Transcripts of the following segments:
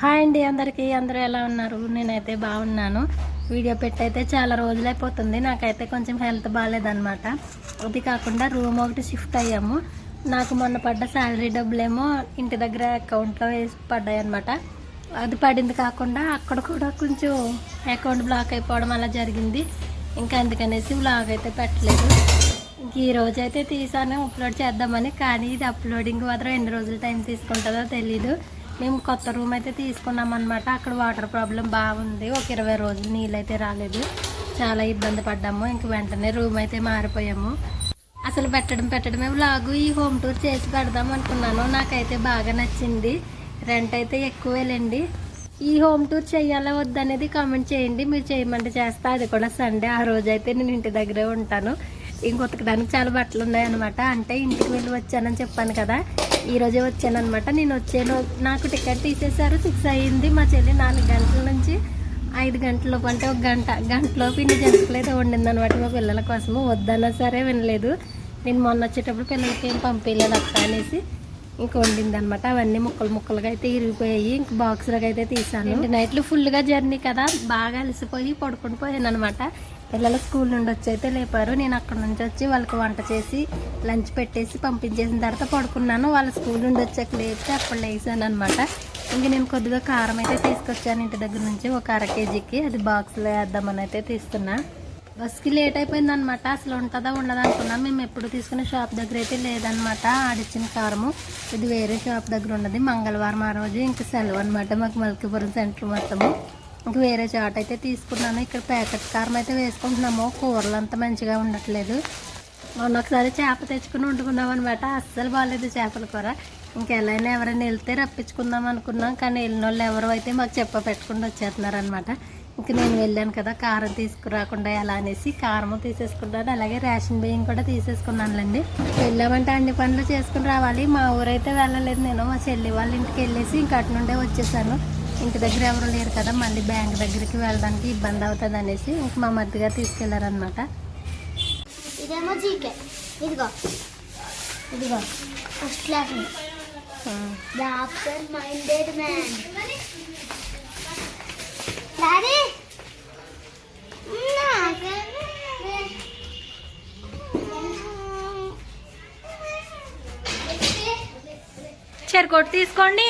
Hi అండి అందరికీ అందరూ ఎలా ఉన్నారు? నేనైతే బాగున్నాను. వీడియో పెట్టయితే చాలా రోజులైపోతుంది. నాకైతే కొంచెం హెల్త్ బాగాలేదనమాట అది కాకుండా రూమ్ ఒకటి షిఫ్ట్ అయ్యాము. నాకు మొన్న పడ్డ శాలరీ డబ్బులేమో ఇంటి దగ్గర అకౌంట్లో వేసి పడ్డాయి అనమాట అది పడింది కాకుండా అక్కడ కూడా కొంచెం అకౌంట్ బ్లాక్ అయిపోవడం అలా జరిగింది. ఇంకా అందుకనేసి బ్లాగ్ అయితే పెట్టలేదు. ఇంక ఈ రోజు అయితే తీసాను అప్లోడ్ చేద్దామని. కానీ ఇది అప్లోడింగ్ మాత్రం ఎన్ని రోజులు టైం తీసుకుంటుందో తెలీదు. మేము కొత్త రూమ్ అయితే తీసుకున్నాం అనమాట అక్కడ వాటర్ ప్రాబ్లం బాగుంది. ఒక ఇరవై రోజులు నీళ్ళు అయితే రాలేదు. చాలా ఇబ్బంది పడ్డాము. ఇంక వెంటనే రూమ్ అయితే మారిపోయాము. అసలు పెట్టడం పెట్టడమే లాగు ఈ హోమ్ టూర్ చేసి పెడదాం అనుకున్నాను. నాకైతే బాగా నచ్చింది. రెంట్ అయితే ఎక్కువేలేండి. ఈ హోమ్ టూర్ చేయాలా వద్దనేది కామెంట్ చేయండి. మీరు చేయమంటే చేస్తా. అది కూడా సండే ఆ రోజు అయితే నేను ఇంటి దగ్గరే ఉంటాను. ఇంకొతకడానికి చాలా బట్టలు ఉన్నాయన్నమాట అంటే ఇంటికి వెళ్ళి వచ్చానని చెప్పాను కదా. ఈరోజే వచ్చానమాట నేను వచ్చాను. నాకు టికెట్ తీసేశారు. సిక్స్ అయ్యింది. మా చెల్లి నాలుగు గంటల నుంచి ఐదు గంటలలోపు అంటే ఒక గంట గంటలోపు ఇన్ని జంతువులు అయితే వండింది అనమాట మా పిల్లల కోసము. వద్దన్నా సరే వినలేదు. నేను మొన్న వచ్చేటప్పుడు పిల్లలకి ఏం పంపించలేదు అక్క అనేసి ఇంక వండింది అనమాట అవన్నీ ముక్కలు ముక్కలుగా అయితే ఇరిగిపోయాయి. ఇంక బాక్స్లోకి అయితే తీసాను నైట్లు ఫుల్గా జర్నీ కదా? బాగా అలసిపోయి పడుకుని పోయాను అనమాట పిల్లలు స్కూల్ నుండి వచ్చి అయితే లేపారు. నేను అక్కడ నుంచి వచ్చి వాళ్ళకి వంట చేసి లంచ్ పెట్టేసి పంపించేసిన తర్వాత పడుకున్నాను. వాళ్ళ స్కూల్ నుండి వచ్చాక లేపితే అప్పుడు లేసాను అనమాట ఇంక నేను కొద్దిగా కారం అయితే తీసుకొచ్చాను ఇంటి దగ్గర నుంచి ఒక అర కేజీకి. అది బాక్స్లో వేద్దామని అయితే తీస్తున్నా. బస్కి లేట్ అయిపోయింది అనమాట అసలు ఉంటుందా ఉండదా అనుకున్నాం. మేము ఎప్పుడు తీసుకునే షాప్ దగ్గర అయితే లేదనమాట ఆడిచ్చిన కారము. ఇది వేరే షాప్ దగ్గర ఉన్నది. మంగళవారం ఆ రోజు ఇంక సెలవు అనమాట మాకు మల్కీపురం సెంటర్ మొత్తము. ఇంక వేరే చాట్ అయితే తీసుకున్నాను. ఇక్కడ ప్యాకెట్ కారం అయితే వేసుకుంటున్నాము. కూరలు అంత మంచిగా ఉండట్లేదు. మొన్న ఒకసారి చేప తెచ్చుకుని వండుకున్నాం అనమాట అస్సలు బాగాలేదు చేపల కూర. ఇంకెలాగైనా ఎవరైనా వెళ్తే రప్పించుకుందాం అనుకున్నాం. కానీ వెళ్ళిన వాళ్ళు ఎవరు అయితే మాకు చెప్ప పెట్టుకుని వచ్చేస్తున్నారనమాట ఇంక నేను వెళ్ళాను కదా కారం తీసుకురాకుండా ఎలా అనేసి కారము తీసేసుకున్నాను అలాగే రేషన్ బియ్యం కూడా తీసేసుకున్నానులేండి. వెళ్ళామంటే అన్ని పనులు చేసుకుని రావాలి. మా ఊరైతే వెళ్ళలేదు నేను. మా చెల్లి వాళ్ళ ఇంటికి వెళ్ళేసి ఇంక అటు నుండే వచ్చేసాను. ఇంటి దగ్గర ఎవరు లేరు కదా మళ్ళీ బ్యాంక్ దగ్గరికి వెళ్ళడానికి ఇబ్బంది అవుతుంది అనేసి ఇంక మా మధ్యగా తీసుకెళ్ళారనమాట ఇదేమో జీకే. ఇదిగో. ఇదిగో. First class minded man daddy చెరుకోటి తీసుకోండి.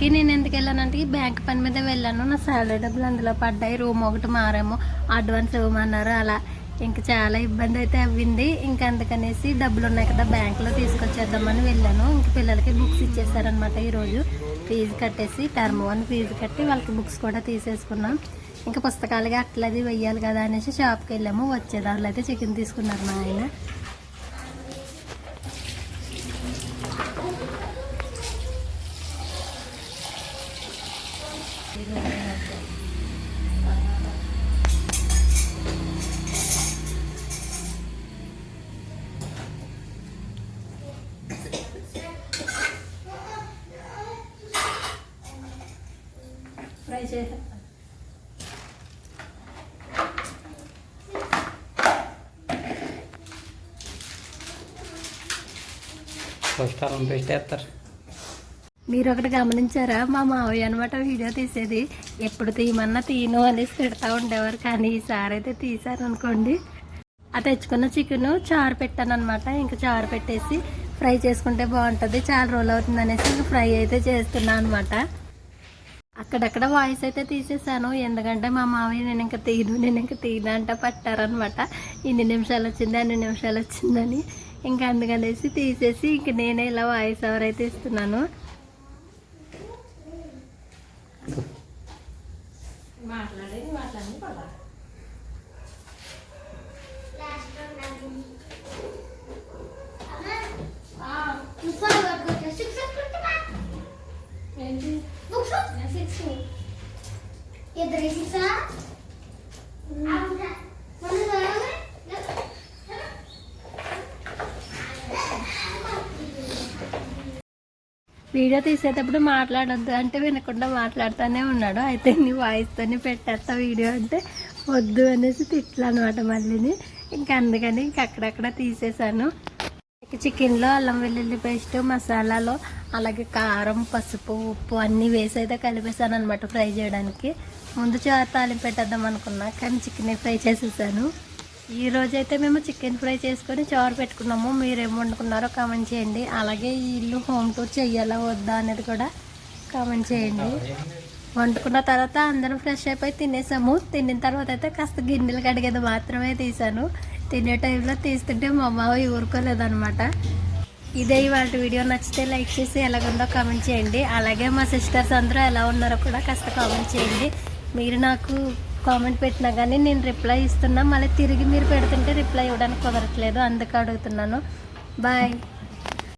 బ్యాంక్కి నేను ఎందుకు వెళ్ళానంటే ఈ బ్యాంక్ పని మీద వెళ్ళాను. నా శాలరీ డబ్బులు అందులో పడ్డాయి. రూమ్ ఒకటి మారేమో. అడ్వాన్స్ ఇవ్వమన్నారు. అలా ఇంకా చాలా ఇబ్బంది అయితే అవ్వింది. ఇంకా అందుకనేసి డబ్బులు ఉన్నాయి కదా బ్యాంకులో తీసుకొచ్చేద్దామని వెళ్ళాను. ఇంక పిల్లలకి బుక్స్ ఇచ్చేసారనమాట ఈరోజు. ఫీజు కట్టేసి టర్మ్ వన్ ఫీజు కట్టి వాళ్ళకి బుక్స్ కూడా తీసేసుకున్నాం. ఇంకా పుస్తకాలుగా అట్లది వెయ్యాలి కదా అనేసి షాప్కి వెళ్ళాము. వచ్చేదారులు అయితే చికెన్ తీసుకున్నారు మా ఆయన. చేసా. మీరు ఒకటి గమనించారా? మా మావయ్య అనమాట వీడియో తీసేది. ఎప్పుడు తీయమన్నా తీయను అనేసి తిడతా ఉండేవారు కానీ ఈసారి అయితే తీశారు అనుకోండి. ఆ తెచ్చుకున్న చికెన్ చారు పెట్టాను అనమాట ఇంకా చారు పెట్టేసి ఫ్రై చేసుకుంటే బాగుంటుంది చాలా రోజులు అవుతుంది అనేసి ఫ్రై అయితే చేస్తున్నాను అనమాట అక్కడక్కడ వాయిస్ అయితే తీసేసాను ఎందుకంటే మా మావయ్య నేను ఇంకా తీయను నేను ఇంకా తీను అంట పట్టారనమాట ఇన్ని నిమిషాలు వచ్చింది అన్ని నిమిషాలు వచ్చిందని. ఇంకా అందుకనేసి తీసేసి ఇంక నేనే ఇలా వాయిస్ ఓవర్ అయితే ఇస్తున్నాను. వీడియో తీసేటప్పుడు మాట్లాడొద్దు అంటే వినకుండా మాట్లాడుతూనే ఉన్నాడు. అయితే నీ వాయిస్తోనే పెట్టేస్తా వీడియో అంటే వద్దు అనేసి తిట్లు అనమాట మళ్ళీని. ఇంకా అందుకని ఇంక అక్కడక్కడ తీసేసాను చికెన్లో అల్లం వెల్లుల్లి పేస్ట్ మసాలాలో అలాగే కారం పసుపు ఉప్పు అన్నీ వేసి అయితే కలిపేసాను అనమాట ఫ్రై చేయడానికి. ముందు చారు తాలింపు పెట్టేద్దాం అనుకున్నా కానీ చికెన్ ఫ్రై చేసేసాను. ఈ రోజైతే మేము చికెన్ ఫ్రై చేసుకొని చారు పెట్టుకున్నాము. మీరేం వండుకున్నారో కామెంట్ చేయండి. అలాగే ఈ ఇల్లు హోమ్ టూర్ చెయ్యాలా వద్దా అనేది కూడా కామెంట్ చేయండి. వండుకున్న తర్వాత అందరం ఫ్రెష్ అయిపోయి తినేసాము. తిన్న తర్వాత అయితే కాస్త గిన్నెలు కడిగేది మాత్రమే తీసాను తినే టైంలో తీస్తుంటే మా అమ్మ ఊరుకోలేదనమాట ఇదే ఇవాళ వీడియో. నచ్చితే లైక్ చేసి ఎలాగుందో కామెంట్ చేయండి. అలాగే మా సిస్టర్స్ అందరూ ఎలా ఉన్నారో కూడా కాస్త కామెంట్ చేయండి. మీరు నాకు కామెంట్ పెట్టినా కానీ నేను రిప్లై ఇస్తున్నా. మళ్ళీ తిరిగి మీరు పెడుతుంటే రిప్లై ఇవ్వడానికి కుదరట్లేదు. అందుకు అడుగుతున్నాను. బాయ్